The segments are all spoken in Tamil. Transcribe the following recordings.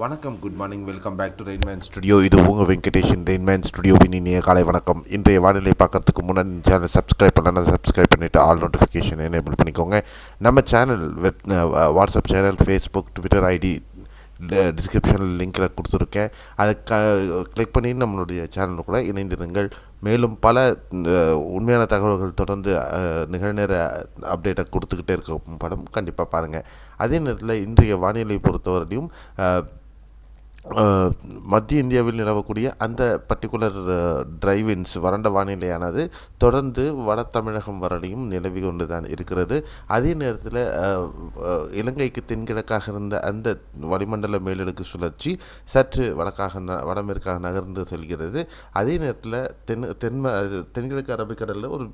வணக்கம் good morning welcome back to Rainman studio இது உங்கள் வெங்கடேஷன் ரெயின்மேன் ஸ்டுடியோவின் இனிய காலை வணக்கம். இன்றைய வானிலை பார்க்குறதுக்கு முன்னாடி சேனல் சப்ஸ்கிரைப் பண்ணலாம் சப்ஸ்கிரைப் பண்ணிவிட்டு ஆல் நோட்டிஃபிகேஷன் எனேபிள் பண்ணிக்கோங்க. நம்ம channel web WhatsApp channel Facebook Twitter ID டிஸ்கிரிப்ஷனில் லிங்கில் கொடுத்துருக்கேன். அதை க கிளிக் பண்ணி நம்மளுடைய சேனல் கூட இணைந்திருங்கள். மேலும் பல உண்மையான தகவல்கள் தொடர்ந்து நிகழ்நேர அப்டேட்டை கொடுத்துக்கிட்டே இருக்க படம் கண்டிப்பாக பாருங்கள் அதே நேரத்தில் இன்றைய வானிலை பொறுத்தவரையும் மத்திய இந்தியாவில் நிலவக்கூடிய அந்த பர்டிகுலர் டிரைவின்ஸ் வறண்ட வானிலையானது தொடர்ந்து வட தமிழகம் வரலையும் நிலவி கொண்டு தான் இருக்கிறது. அதே நேரத்தில் இலங்கைக்கு தென்கிழக்காக இருந்த அந்த வளிமண்டல மேலடுக்கு சுழற்சி சற்று வடக்காக ந வடமேற்காக நகர்ந்து செல்கிறது. அதே நேரத்தில் தென் தென்ம அது தென்கிழக்கு அரபிக்கடலில் ஒரு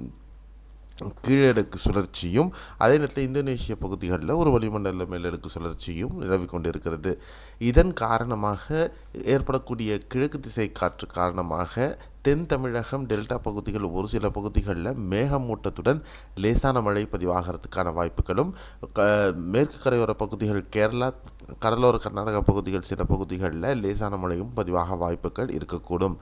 கீழடுக்கு சுழற்சியும் அதே நேரத்தில் இந்தோனேஷிய பகுதிகளில் ஒரு வளிமண்டல மேலடுக்கு சுழற்சியும் நிலவி கொண்டிருக்கிறது. இதன் காரணமாக ஏற்படக்கூடிய கிழக்கு திசை காற்று காரணமாக தென் தமிழகம் டெல்டா பகுதிகள் ஒரு சில பகுதிகளில் மேகமூட்டத்துடன் லேசான மழை பதிவாகிறதுக்கான வாய்ப்புகளும் க மேற்கு கரையோர பகுதிகள் கேரளா கடலோர கர்நாடக பகுதிகள் சில பகுதிகளில் லேசான மழையும் பதிவாக வாய்ப்புகள் இருக்கக்கூடும்.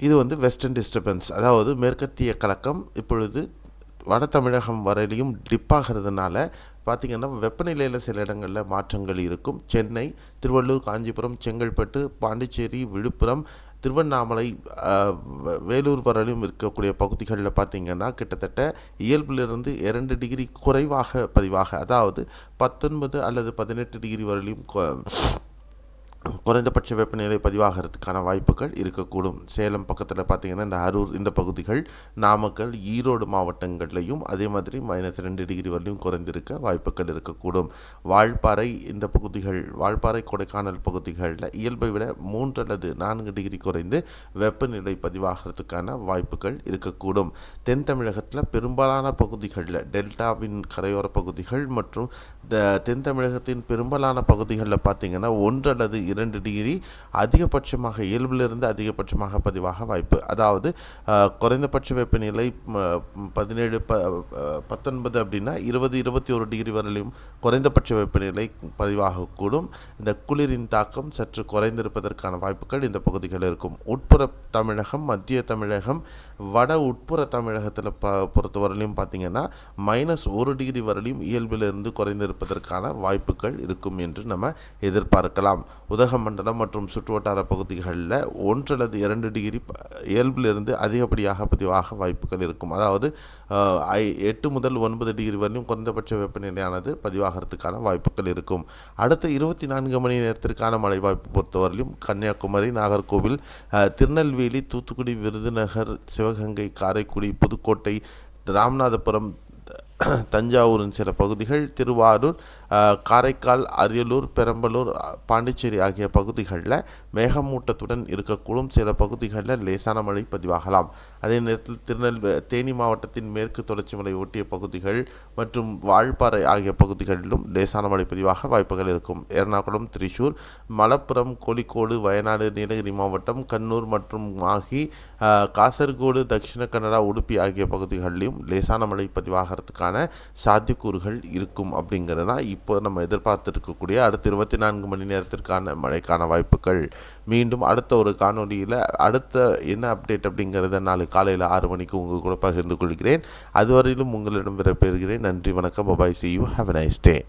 இது வந்து வெஸ்டர்ன் டிஸ்டர்பன்ஸ் அதாவது மேற்கத்திய கலக்கம் இப்பொழுது வட தமிழகம் வரையிலையும் டிப்பாகிறதுனால பார்த்திங்கன்னா வெப்பநிலையில் சில இடங்களில் மாற்றங்கள் இருக்கும். சென்னை திருவள்ளூர் காஞ்சிபுரம் செங்கல்பட்டு பாண்டிச்சேரி விழுப்புரம் திருவண்ணாமலை வேலூர் வரையிலும் இருக்கக்கூடிய பகுதிகளில் பார்த்திங்கன்னா கிட்டத்தட்ட இயல்பிலிருந்து இரண்டு டிகிரி குறைவாக பதிவாக அதாவது பத்தொன்பது அல்லது பதினெட்டு டிகிரி வரையிலும் கொ- குறைந்தபட்ச வெப்பநிலை பதிவாகிறதுக்கான வாய்ப்புகள் இருக்கக்கூடும். சேலம் பக்கத்தில் பார்த்தீங்கன்னா இந்த அரூர் இந்த பகுதிகள் நாமக்கல் ஈரோடு மாவட்டங்கள்லையும் அதே மாதிரி மைனஸ் ரெண்டு டிகிரி வரையும் குறைந்திருக்க வாய்ப்புகள் இருக்கக்கூடும். வால்பாறை இந்த பகுதிகள் வால்பாறை கொடைக்கானல் பகுதிகளில் இயல்பை விட மூன்று அல்லது நான்கு டிகிரி குறைந்து வெப்பநிலை பதிவாகிறதுக்கான வாய்ப்புகள் இருக்கக்கூடும். தென் தமிழகத்தில் பெரும்பாலான பகுதிகளில் டெல்டாவின் கரையோர பகுதிகள் மற்றும் த- தென் தமிழகத்தின் பெரும்பாலான பகுதிகளில் பார்த்தீங்கன்னா ஒன்று அல்லது இரண்டு டிகிரி அதிகபட்சமாக இயல்பிலிருந்து அதிகபட்சமாக பதிவாக வாய்ப்பு. அதாவது குறைந்தபட்ச வெப்பநிலை பதினேழு ப பத்தொன்பது அப்படின்னா இருபது இருபத்தி ஒரு டிகிரி வரையிலும் குறைந்தபட்ச வெப்பநிலை பதிவாகக்கூடும் இந்த குளிரின் தாக்கம் சற்று குறைந்திருப்பதற்கான வாய்ப்புகள் இந்த பகுதிகளில் இருக்கும். உட்புற தமிழகம் மத்திய தமிழகம் வட உட்புற தமிழகத்தில் ப பொறுத்தவரையிலும் பார்த்தீங்கன்னா மைனஸ் ஒரு டிகிரி வரையிலும் இயல்பிலிருந்து குறைந்திருப்பதற்கான வாய்ப்புகள் இருக்கும் என்று நம்ம எதிர்பார்க்கலாம். உதகமண்டலம் மற்றும் சுற்றுவட்டார பகுதிகளில் ஒன்று அல்லது இரண்டு டிகிரி இயல்பிலிருந்து அதிகப்படியாக பதிவாக வாய்ப்புகள் இருக்கும். அதாவது ஐ- எட்டு முதல் ஒன்பது டிகிரி வரையும் குறைந்தபட்ச வெப்பநிலையானது பதிவாகிறதுக்கான வாய்ப்புகள் இருக்கும். அடுத்த இருபத்தி நான்கு மணி நேரத்திற்கான மழை வாய்ப்பு பொறுத்தவரையிலும் கன்னியாகுமரி நாகர்கோவில் திருநெல்வேலி தூத்துக்குடி விருதுநகர் சிவகங்கை காரைக்குடி புதுக்கோட்டை ராமநாதபுரம் தஞ்சாவூரின் சில பகுதிகள் திருவாரூர் காரைக்கால் அரியலூர் பெரம்பலூர் பாண்டிச்சேரி ஆகிய பகுதிகளில் மேகமூட்டத்துடன் இருக்கக்கூடும். சில பகுதிகளில் லேசான மழை பதிவாகலாம். அதே நேரத்தில் திருநெல்வே தேனி மாவட்டத்தின் மேற்கு தொடர்ச்சி மலை ஒட்டிய பகுதிகள் மற்றும் வால்பாறை ஆகிய பகுதிகளிலும் லேசான மழை பதிவாக வாய்ப்புகள் இருக்கும். எர்ணாகுளம் திரிசூர் மலப்புரம் கோழிக்கோடு வயநாடு நீலகிரி மாவட்டம் கண்ணூர் மற்றும் மாகி காசர்கோடு தட்சிண கன்னடா உடுப்பி ஆகிய பகுதிகளிலும் லேசான மழை பதிவாகிறதுக்கான சாத்தியக்கூறுகள் இருக்கும் அப்படிங்கிறது தான் இப்போ நம்ம எதிர்பார்த்துருக்கக்கூடிய அடுத்த இருபத்தி நான்கு மணி நேரத்திற்கான மழைக்கான வாய்ப்புகள். மீண்டும் அடுத்த ஒரு காணொளியில் அடுத்த என்ன அப்டேட் அப்படிங்கிறத நாளை காலையில் ஆறு மணிக்கு உங்கள் கூட பகிர்ந்து கொள்கிறேன். அதுவரையிலும் உங்களிடம் விடைபெறுகிறேன். நன்றி வணக்கம். Bye bye see you have nice day